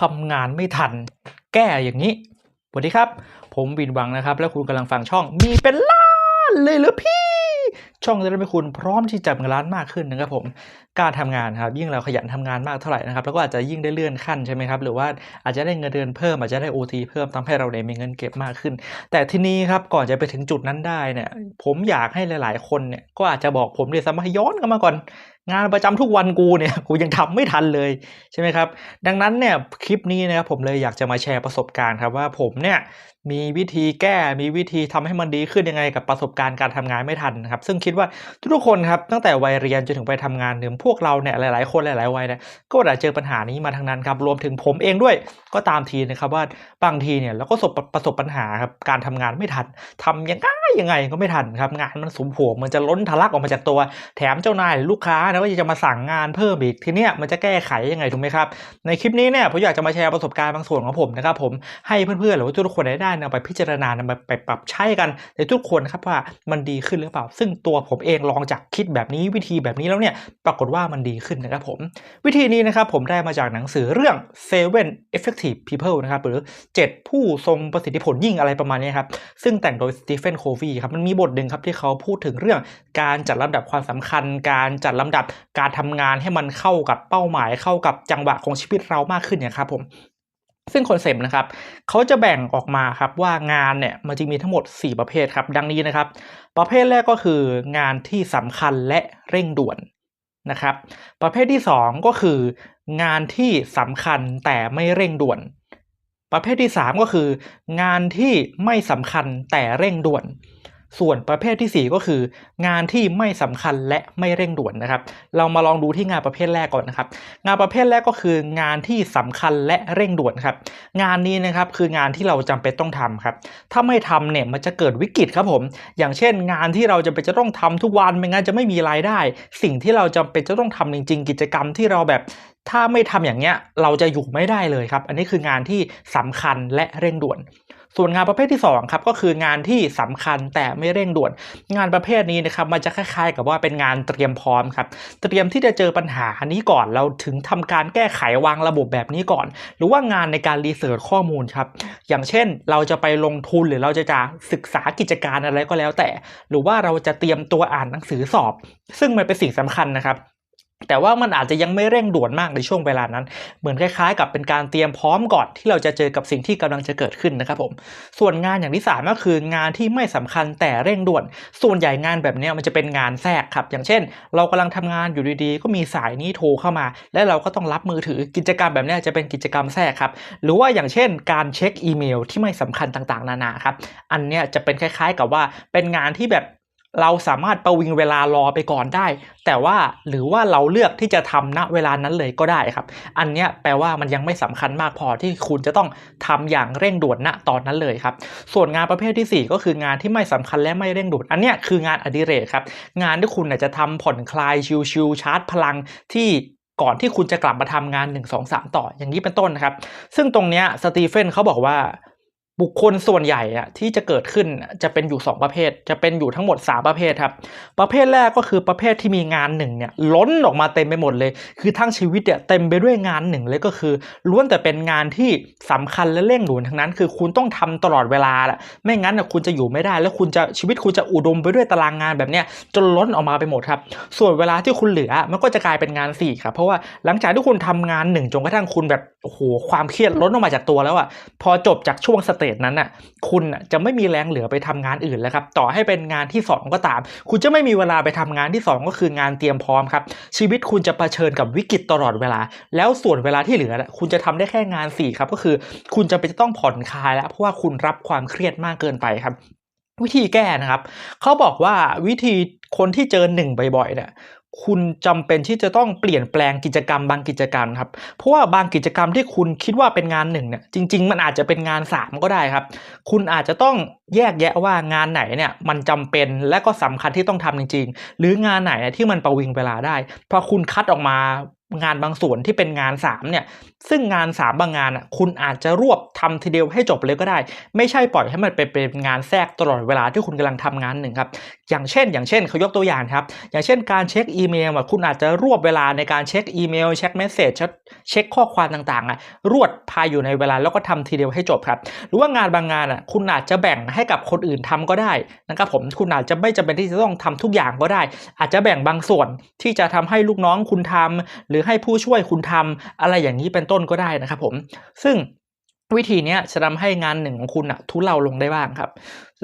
ทำงานไม่ทัน แก้อย่างนี้สวัสดีครับ ผมวินวังนะครับ และคุณกำลังฟังช่องมีเป็นล้านเลยหรือพี่ ช่องจะได้ให้คุณพร้อมที่จะเป็นล้านมากขึ้นนะครับผมการทำงานครับยิ่งเราขยันทำงานมากเท่าไหร่นะครับแล้วก็อาจจะยิ่งได้เลื่อนขั้นใช่ไหมครับหรือว่าอาจจะได้เงินเดือนเพิ่มอาจจะได้ OT เพิ่มทำให้เราเนี่ยมีเงินเก็บมากขึ้น แต่ทีนี้ครับก่อนจะไปถึงจุดนั้นได้เนี่ยผมอยากให้หลาย ๆ คนเนี่ยก็อาจจะบอกผมเลยสมัยย้อนกลันมาก่อนงานประจำทุกวันกูเนี่ยกูยังทำไม่ทันเลยใช่ไหมครับ ดังนั้นเนี่ยคลิปนี้นะครับผมเลยอยากจะมาแชร์ประสบการณ์ครับว่าผมเนี่ยมีวิธีแก้มีวิธีทำให้มันดีขึ้นยังไงกับประสบการณ์การทำงานไม่ทันนะครับ ซึ่งคิดว่าทุกคนครับตั้งแต่วัยเรียนจนถึงไปทำงานเนี่ยพวกเราเนี่ยหลาย ๆ คนหลาย ๆ วัยเนี่ยก็อาจจะเจอปัญหานี้มาทั้งนั้นครับรวมถึงผมเองด้วยก็ตามทีนะครับว่าบางทีเนี่ยเราก็ประสบประสบปัญหาครับการทำงานไม่ทันทำยังไง ยังไงก็ไม่ทันครับงานมันสมผัวมันจะล้นทะลักออกมาจากตัวแถมเจ้านายหรือลูกค้านะก็จะมาสั่งงานเพิ่มอีกทีเนี้ยมันจะแก้ไขยังไงถูกไหมครับในคลิปนี้เนี่ยผมอยากจะมาแชร์ประสบการณ์บางส่วนของผมนะครับผมให้เพื่อนๆหรือว่าทุกคนได้นำไปพิจารณานำไปปรับใช้กันในทุกคนครับว่ามันดีขึ้นหรือเปล่า ซึ่งตัวผมเองลองจากคิดแบบนี้วิธีแบบนี้แล้วเนี่ยปรากฏว่ามันดีขึ้นนะครับผม วิธีนี้นะครับผมได้มาจากหนังสือเรื่อง Seven Effective People นะครับหรือ 7 ผู้ทรงประสิทธิผลยิ่งอะไรประมาณนี้ครับซึ่งแต่งโดยสตีเฟนโควีครับมันมีบทหนึ่งครับที่เขาพูดถึงเรื่องการจัดลำดับความสำคัญ การจัดลำดับการทำงานให้มันเข้ากับเป้าหมายเข้ากับจังหวะของชีวิตเรามากขึ้นเนี่ยครับผมซึ่งคอนเซปต์นะครับเขาจะแบ่งออกมาครับว่างานเนี่ยมันจะมีทั้งหมด 4 ประเภทครับ ดังนี้นะครับ ประเภทแรกก็คืองานที่สำคัญและเร่งด่วนนะครับ ประเภทที่ 2 ก็คืองานที่สำคัญแต่ไม่เร่งด่วน ประเภทที่ 3 ก็คือ งานที่ไม่สำคัญแต่เร่งด่วน ส่วนประเภทที่ 4 ก็คือ งานที่ไม่สำคัญและไม่เร่งด่วนนะครับ เรามาลองดูที่งานประเภทแรกก่อนนะครับ งานประเภทแรกก็คืองานที่สำคัญและเร่งด่วนครับ งานนี้นะครับคืองานที่เราจำเป็นต้องทำครับ ถ้าไม่ทำเนี่ยมันจะเกิดวิกฤตครับผม อย่างเช่น งานที่เราจะเป็นจะต้องทำทุกวันไม่งั้นจะไม่มีรายได้ สิ่งที่เราจำเป็นจะต้องทำจริง ๆ กิจกรรมที่เราแบบ ถ้าไม่ทำอย่างเงี้ยเราจะอยู่ไม่ได้เลยครับ อันนี้คืองานที่สำคัญและเร่งด่วน ส่วนงานประเภทที่2ครับก็คืองานที่สำคัญแต่ไม่เร่งด่วน งานประเภทนี้นะครับมันจะคล้ายๆ กับว่าเป็นงานเตรียมพร้อมครับ เตรียมที่จะเจอปัญหานี้ก่อน เราถึงทำการแก้ไขวางระบบแบบนี้ก่อน หรือว่างานในการรีเสิร์ชข้อมูลครับ อย่างเช่นเราจะไปลงทุนหรือเราจะจะศึกษากิจการอะไรก็แล้วแต่ หรือว่าเราจะเตรียมตัวอ่านหนังสือสอบ ซึ่งมันเป็นสิ่งสำคัญนะครับ แต่ว่ามันอาจจะยังไม่เร่งด่วนมากในช่วงเวลานั้น เหมือนคล้ายๆ กับเป็นการเตรียมพร้อมก่อนที่เราจะเจอกับสิ่งที่กำลังจะเกิดขึ้นนะครับผม ส่วนงานอย่างที่3ก็คืองานที่ไม่สำคัญแต่เร่งด่วน ส่วนใหญ่งานแบบนี้มันจะเป็นงานแทรกครับ อย่างเช่น เรากำลังทำงานอยู่ดีๆ ก็มีสายนี้โทรเข้ามา และเราก็ต้องรับมือถือกิจกรรมแบบนี้จะเป็นกิจกรรมแทรกครับ หรือว่าอย่างเช่น การเช็คอีเมลที่ไม่สำคัญต่างๆ นานาครับ อันนี้จะเป็นคล้าย ๆ กับว่าเป็นงานที่แบบ เราสามารถประวิงเวลารอไปก่อนได้ แต่ว่าหรือว่าเราเลือกที่จะทำณเวลานั้นเลยก็ได้ครับ อันนี้แปลว่ามันยังไม่สำคัญมากพอที่คุณจะต้องทำอย่างเร่งด่วนณตอนนั้นเลยครับ ส่วนงานประเภทที่ 4 ก็คืองานที่ไม่สำคัญและไม่เร่งด่วน อันนี้คืองานอดิเรกครับ งานที่คุณจะทำผ่อนคลายชิลๆชาร์จพลังที่ก่อนที่คุณจะกลับมาทำงาน 1 2 3 ต่ออย่างนี้เป็นต้นนะครับ ซึ่งตรงนี้สตีเฟนเขาบอกว่า บุคคลส่วนใหญ่อะที่จะเกิดขึ้นจะเป็นอยู่ 2 ประเภท จะเป็นอยู่ทั้งหมด 3 ประเภทครับ ประเภทแรกก็คือประเภทที่มีงานหนึ่งเนี่ยล้นออกมาเต็มไปหมดเลย คือทั้งชีวิตเนี่ยเต็มไปด้วยงานหนึ่งเลยก็คือล้วนแต่เป็นงานที่สำคัญและเร่งด่วนทั้งนั้น คือคุณต้องทำตลอดเวลาแหละไม่งั้นนะคุณจะอยู่ไม่ได้ แล้วคุณจะชีวิตคุณจะอุดมไปด้วยตารางงานแบบเนี้ยจนล้นออกมาไปหมดครับ ส่วนเวลาที่คุณเหลือมันก็จะกลายเป็นงานสี่ครับเพราะว่าหลังจากที่คุณทำงานหนึ่งจนกระทั่งคุณแบบโอ้โหความเครียดล้นออกมาจากตัวแล้วอะพอจบจากช่วงสเตจนั้นอะคุณจะไม่มีแรงเหลือไปทำงานอื่นแล้วครับต่อให้เป็นงานที่ 2 ก็ตาม คุณจะไม่มีเวลาไปทำงานที่ 2 ก็คืองานเตรียมพร้อมครับชีวิตคุณจะะเผชิญกับวิกฤตตลอดเวลา แล้วส่วนเวลาที่เหลือ คุณจะทำได้แค่งาน4ครับก็คือ คุณจะไปต้องผ่อนคลายแล้วเพราะว่าคุณรับความเครียดมากเกินไปครับ วิธีแก้นะครับ เขาบอกว่าวิธีคนที่เจอหนึ่งบ่อยๆเนี่ย คุณจำเป็นที่จะต้องเปลี่ยนแปลงกิจกรรมบางกิจกรรมครับ เพราะว่าบางกิจกรรมที่คุณคิดว่าเป็นงานหนึ่งเนี่ยจริง ๆ มันอาจจะเป็นงาน 3 ก็ได้ครับ คุณอาจจะต้องแยกแยะว่างานไหนเนี่ยมันจำเป็นและก็สำคัญที่ต้องทำจริง ๆ หรืองานไหนที่มันประวิงเวลาได้พอคุณคัดออกมา งานบางส่วนที่เป็นงาน 3 เนี่ย ซึ่งงาน 3 บางงานอะคุณอาจจะรวบทำทีเดียวให้จบเลยก็ได้ ไม่ใช่ปล่อยให้มันเป็นเป็นงานแทรกตลอดเวลาที่คุณกำลังทำงานหนึ่งครับ อย่างเช่น อย่างเช่นเขายกตัวอย่างครับ อย่างเช่นการเช็คอีเมลอะคุณอาจจะรวบเวลาในการเช็คอีเมลเช็คเมสเซจเช็คข้อความต่างๆอะรวดภายอยู่ในเวลาแล้วก็ทำทีเดียวให้จบครับ หรือว่างานบางงานอะคุณอาจจะแบ่งให้กับคนอื่นทำก็ได้นะครับผมคุณอาจจะไม่จำเป็นที่จะต้องทำทุกอย่างก็ได้ อาจจะแบ่งบางส่วนที่จะทำให้ลูกน้องคุณทำหรือให้ผู้ช่วยคุณทำอะไรอย่างนี้เป็นต้นก็ได้นะครับผม ซึ่งวิธีนี้จะทำให้งานหนึ่งของคุณอะทุเลาลงได้บ้างครับ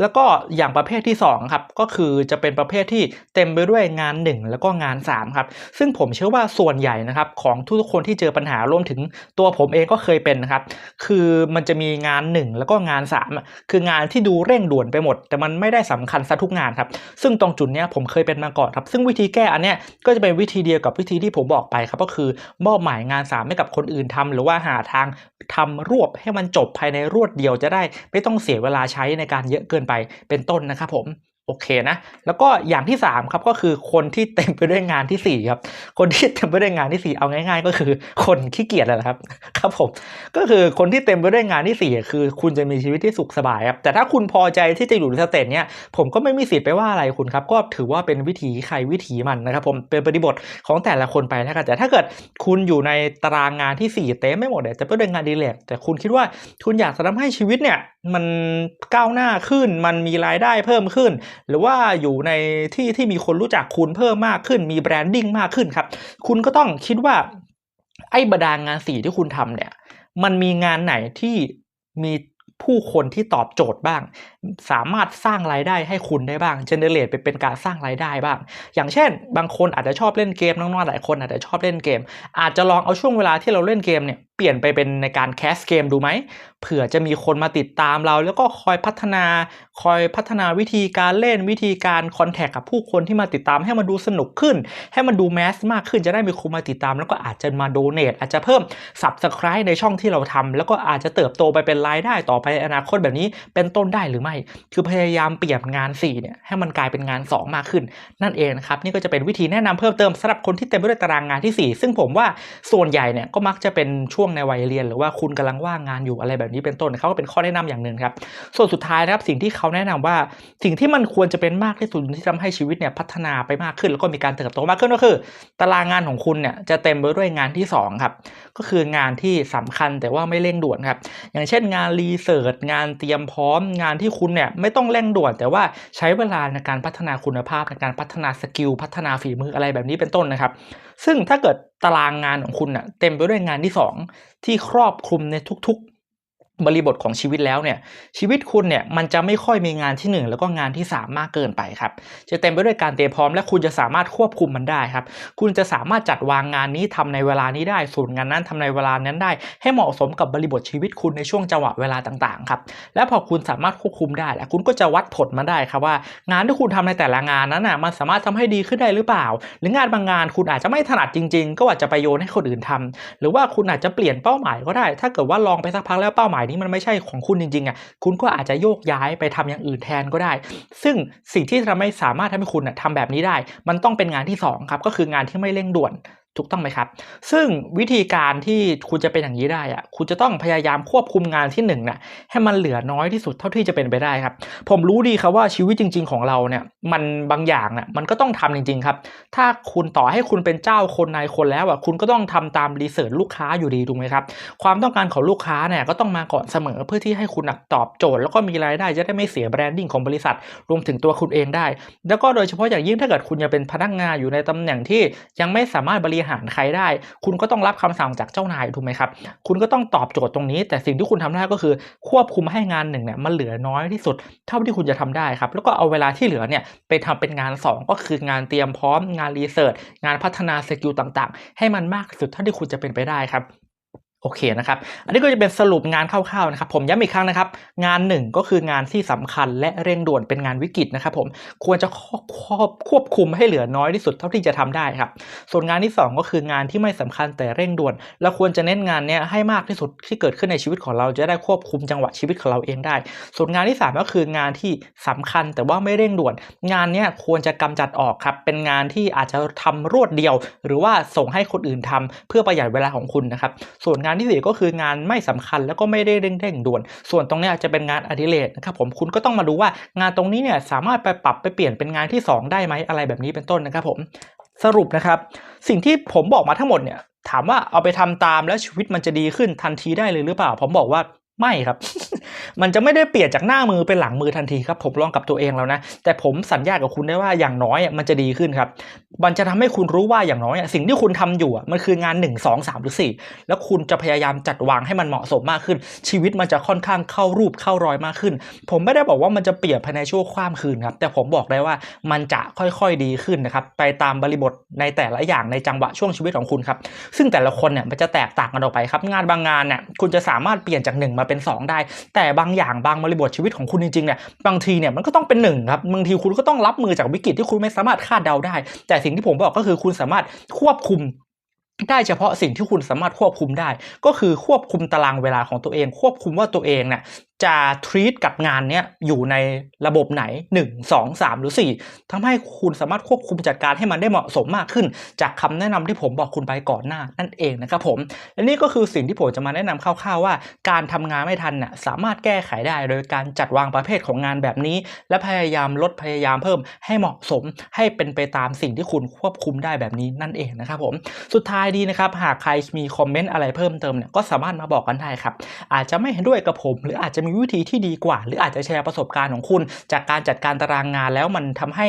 แล้วก็อย่างประเภทที่ 2 ครับ ก็คือจะเป็นประเภทที่เต็มไปด้วยงาน 1 แล้วก็งาน 3 ครับ ซึ่งผมเชื่อว่าส่วนใหญ่นะครับของทุกคนที่เจอปัญหารวมถึงตัวผมเองก็เคยเป็นนะครับ คือมันจะมีงาน 1 แล้วก็งาน 3 คืองานที่ดูเร่งด่วนไปหมด แต่มันไม่ได้สำคัญซะทุกงานครับ ซึ่งตรงจุดเนี้ยผมเคยเป็นมาก่อนครับ ซึ่งวิธีแก้อันเนี้ยก็จะเป็นวิธีเดียวกับวิธีที่ผมบอกไปครับ ก็คือมอบหมายงาน 3 ให้กับคนอื่นทำหรือว่าหาทางทำรวบให้มันจบภายในรวดเดียวจะได้ ไม่ต้องเสียเวลาใช้ในการเยอะเกินไปเป็นต้นนะครับผมโอเคนะ แล้วก็อย่างที่3ครับก็คือคนที่เต็มไปด้วยงานทีสี่4ครับ คนที่เต็มไปด้วยงานที่ 4 เอาง่าย ๆ ก็คือคนขี้เกียจแหละครับครับผมก็คือคนที่เต็มไปด้วยงานที่4คือ คุณจะมีชีวิตที่สุขสบายครับแต่ถ้าคุณพอใจที่จะอยู่ในสเตจเนี้ยผมก็ไม่มีสิทธิ์ไปว่าอะไรคุณครับก็ถือว่าเป็นวิถีใครวิถีมันนะครับ ผมเป็นปฏิบทของแต่ละคนไปนะครับแต่ถ้าเกิดคุณอยู่ในตารางงานที่ 4 เต็มไม่หมดเนี่ยแต่เป็นงานดีเลกแต่คุณคิดว่าคุณอยากจะทำให้ชีวิตเนี่ย มันก้าวหน้าขึ้น มันมีรายได้เพิ่มขึ้น หรือว่าอยู่ในที่ที่มีคนรู้จักคุณเพิ่มมากขึ้น มีแบรนดิ้งมากขึ้นครับ คุณก็ต้องคิดว่า ไอ้บรรดางานสีที่คุณทำเนี่ย มันมีงานไหนที่มีผู้คนที่ตอบโจทย์บ้าง สามารถสร้างรายได้ให้คุณได้บ้างเจเนเรตไปเป็นการสร้างรายได้บ้าง อย่างเช่น บางคนอาจจะชอบเล่นเกมน้องๆหลายคนอาจจะชอบเล่นเกม อาจจะลองเอาช่วงเวลาที่เราเล่นเกมเนี่ย เปลี่ยนไปเป็นในการแคสเกมดูไหมเผื่อจะมีคนมาติดตามเรา แล้วก็คอยพัฒนา คอยพัฒนาวิธีการเล่นวิธีการคอนแทคกับผู้คนที่มาติดตามให้มันดูสนุกขึ้น ให้มันดูแมสมากขึ้นจะได้มีคนมาติดตาม แล้วก็อาจจะมาโดเนทอาจจะเพิ่ม Subscribe ในช่องที่เราทำแล้วก็อาจจะเติบโตไปเป็นรายได้ต่อไปอนาคตแบบนี้เป็นต้นได้หรือไม่ คือพยายามเปลี่ยนงาน 4 เนี่ยให้มันกลายเป็นงาน 2 มากขึ้น นั่นเองนะครับนี่ก็จะเป็นวิธีแนะนำเพิ่มเติมสำหรับคนที่เต็มไปด้วยตารางงานที่ 4 ซึ่งผมว่าส่วนใหญ่เนี่ยก็มักจะเป็นช่วงในวัยเรียน หรือว่าคุณกำลังว่างงานอยู่อะไรแบบนี้เป็นต้นเขาก็เป็นข้อแนะนำอย่างหนึ่งครับ ส่วนสุดท้ายนะครับสิ่งที่เขาแนะนำว่าสิ่งที่มันควรจะเป็นมากที่สุดที่ทำให้ชีวิตเนี่ยพัฒนาไปมากขึ้น แล้วก็มีการเติบโตมากขึ้นก็คือ ตารางงานของคุณเนี่ยจะเต็มไปด้วยงานที่ 2 ครับ ก็คืองานที่สำคัญแต่ว่าไม่เร่งด่วนครับ อย่างเช่นงานรีเสิร์ชงานเตรียมพร้อมงานที่คุณเนี่ยไม่ต้องเร่งด่วน แต่ว่าใช้เวลาในการพัฒนาคุณภาพในการพัฒนาสกิลพัฒนาฝีมืออะไรแบบนี้เป็นต้นนะครับซึ่งถ้าเกิดตารางงานของคุณน่ะเต็มไปด้วยงานที่ 2 ที่ครอบคลุมในทุกๆ บริบทของชีวิตแล้วเนี่ยชีวิตคุณเนี่ยมันจะไม่ค่อยมีงานที่ 1 แล้วก็งานที่ 3 มากเกินไปครับจะเต็มไปด้วยการเตรียมพร้อมและคุณจะสามารถควบคุมมันได้ครับคุณจะสามารถจัดวางงานนี้ทำในเวลานี้ได้ส่วนงานนั้นทำในเวลานั้นได้ ให้เหมาะสมกับบริบทชีวิตคุณในช่วงจังหวะเวลาต่างๆครับและพอคุณสามารถควบคุมได้แล้วคุณก็จะวัดผลมาได้ครับว่า งานที่คุณทำในแต่ละงานนั้นน่ะมันสามารถทำให้ดีขึ้นได้หรือเปล่า หรืองานบางงานคุณอาจจะไม่ถนัดจริง ๆ ก็อาจจะไปโยนให้คนอื่นทำหรือว่าคุณอาจจะเปลี่ยนเป้าหมายก็ได้ ถ้าเกิดว่าลองไปสักพักแล้วเป้าหมายนี้มันไม่ใช่ของคุณจริงๆอะคุณก็อาจจะโยกย้ายไปทำอย่างอื่นแทนก็ได้ ซึ่งสิ่งที่ทำให้สามารถทำให้คุณทำแบบนี้ได้ มันต้องเป็นงานที่2ครับก็คืองานที่ไม่เร่งด่วน ถูกต้องไหมครับ ซึ่งวิธีการที่คุณจะเป็นอย่างนี้ได้อะคุณจะต้องพยายามควบคุมงานที่1นึ่งน่ะให้มันเหลือน้อยที่สุดเท่าที่จะเป็นไปได้ครับ ผมรู้ดีครับว่าชีวิตจริง ๆ ของเราเนี่ยมันบางอย่างน่ะมันก็ต้องทำจริง ๆ ครับ ถ้าคุณต่อให้คุณเป็นเจ้าคนนายคนแล้วอะคุณก็ต้องทำตามรีเสิร์ชลูกค้าอยู่ดีถูกไหมครับ ความต้องการของลูกค้าเนี่ยก็ต้องมาก่อนเสมอเพื่อที่ให้คุณตอบโจทย์ แล้วก็มีรายได้จะได้ไม่เสียแบรนดิ้งของบริษัท รวมถึงตัวคุณเองได้ แล้วก็โดยเฉพาะอย่างยิ่งถ้าเกิดคุณยังเป็นพนักงานอยู่ในตำแหน่งที่ยังไม่สามารถบริหารใครได้ คุณก็ต้องรับคำสั่งจากเจ้านายถูกไหมครับ คุณก็ต้องตอบโจทย์ตรงนี้ แต่สิ่งที่คุณทำได้ก็คือ ควบคุมให้งานหนึ่งเนี่ยมันเหลือน้อยที่สุด เท่าที่คุณจะทำได้ครับ แล้วก็เอาเวลาที่เหลือเนี่ยไปทำเป็นงาน 2 ก็คืองานเตรียมพร้อมงานรีเสิร์ชงานพัฒนาสกิลต่างๆ ให้มันมากที่สุดเท่าที่คุณจะเป็นไปได้ครับ โอเคนะครับ อันนี้ก็จะเป็นสรุปงานคร่าวๆนะครับ ผมย้ำอีกครั้งนะครับ งานหนึ่งก็คืองานที่สำคัญและเร่งด่วนเป็นงานวิกฤตนะครับ ผมควรจะควบควบควบคุมให้เหลือน้อยที่สุดเท่าที่จะทำได้ครับ ส่วนงานที่สองก็คืองานที่ไม่สำคัญแต่เร่งด่วนเราควรจะเน้นงานเนี้ยให้มากที่สุดที่เกิดขึ้นในชีวิตของเราจะได้ควบคุมจังหวะชีวิตของเราเองได้ ส่วนงานที่สามก็คืองานที่สำคัญแต่ว่าไม่เร่งด่วน งานเนี้ยควรจะกำจัดออกครับเป็นงานที่อาจจะทำรวดเดียว หรือว่าส่งให้คนอื่นทำเพื่อประหยัดเวลาของคุณนะครับ ส่วนงานที่สี่ก็คืองานไม่สำคัญแล้วก็ไม่ได้เร่งเร่งด่วน ส่วนตรงนี้ยจะเป็นงานอดิเรกนะครับผมคุณก็ต้องมาดูว่างานตรงนี้เนี่ยสามารถไปปรับไปเปลี่ยนเป็นงานที่สองได้ไหมอะไรแบบนี้เป็นต้นนะครับผมสรุปนะครับสิ่งที่ผมบอกมาทั้งหมดเนี่ยถามว่าเอาไปทำตามแล้วชีวิตมันจะดีขึ้นทันทีได้เลยหรือเปล่า ผมบอกว่า ไม่ครับ มันจะไม่ได้เปลี่ยนจากหน้ามือเป็นหลังมือทันทีครับผมลองกับตัวเองแล้วนะ แต่ผมสัญญากับคุณได้ว่าอย่างน้อยมันจะดีขึ้นครับ มันจะทำให้คุณรู้ว่าอย่างน้อยสิ่งที่คุณทำอยู่มันคืองาน 1 2 3 หรือ 4 แล้วคุณจะพยายามจัดวางให้มันเหมาะสมมากขึ้น ชีวิตมันจะค่อนข้างเข้ารูปเข้ารอยมากขึ้น ผมไม่ได้บอกว่ามันจะเปลี่ยนภายในชั่วข้ามคืนครับ แต่ผมบอกได้ว่ามันจะค่อยๆดีขึ้นนะครับไปตามบริบทในแต่ละอย่างในจังหวะช่วงชีวิตของคุณครับซึ่งแต่ละคนเนี่ยมันจะแตกต่างกันออกไปครับ งานบางงานเนี่ยคุณจะสามารถเปลี่ยนจาก1มาเป็น 2 ได้ แต่บางอย่างบางบริบทชีวิตของคุณจริงๆเนี่ยบางทีเนี่ยมันก็ต้องเป็นหนึ่งครับบางทีคุณก็ต้องรับมือจากวิกฤตที่คุณไม่สามารถคาดเดาได้ แต่สิ่งที่ผมบอกก็คือคุณสามารถควบคุมได้เฉพาะสิ่งที่คุณสามารถควบคุมได้ ก็คือควบคุมตารางเวลาของตัวเอง ควบคุมว่าตัวเองเนี่ยจะ treat กับงานเนี้ยอยู่ในระบบไหน 1 2 3 หรือ 4ทำให้คุณสามารถควบคุมจัดการให้มันได้เหมาะสมมากขึ้น จากคำแนะนำที่ผมบอกคุณไปก่อนหน้านั่นเองนะครับผม และนี่ก็คือสิ่งที่ผมจะมาแนะนำคร่าวๆว่า การทำงานไม่ทันน่ะสามารถแก้ไขได้ โดยการจัดวางประเภทของงานแบบนี้ และพยายามลดพยายามเพิ่มให้เหมาะสม ให้เป็นไปตามสิ่งที่คุณควบคุมได้แบบนี้นั่นเองนะครับผม สุดท้ายดีนะครับหากใครมีคอมเมนต์อะไรเพิ่มเติมเนี่ยก็สามารถมาบอกกันได้ครับอาจจะไม่เห็นด้วยกับผมหรืออาจจะมีวิธีที่ดีกว่า หรืออาจจะแชร์ประสบการณ์ของคุณ จากการจัดการตารางงานแล้วมันทำให้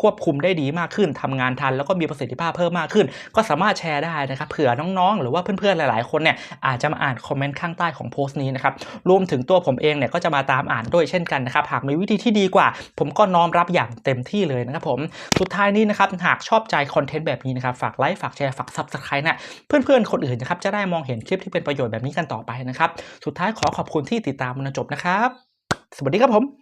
ควบคุมได้ดีมากขึ้นทำงานทันแล้วก็มีประสิทธิภาพเพิ่มมากขึ้น ก็สามารถแชร์ได้นะครับเผื่อน้องๆ หรือว่าเพื่อนๆหลาย ๆ คนเนี่ยอาจจะมาอ่านคอมเมนต์ข้างใต้ของโพสต์นี้นะครับรวมถึงตัวผมเองเนี่ยก็จะมาตามอ่านด้วยเช่นกันนะครับหากมีวิธีที่ดีกว่า ผมก็น้อมรับอย่างเต็มที่เลยนะครับผมสุดท้ายนี้นะครับหากชอบใจคอนเทนต์แบบนี้นะครับฝากไลค์ฝากแชร์ฝากซับสไครต์นะเพื่อนๆคนอื่นนะครับจะได้มองเห็นคลิปที่เป็นประโยชน์แบบนี้กันต่อไปนะครับสุดท้ายขอขอบคุณที่ติดตามมาจนจบนะครับ สวัสดีครับผม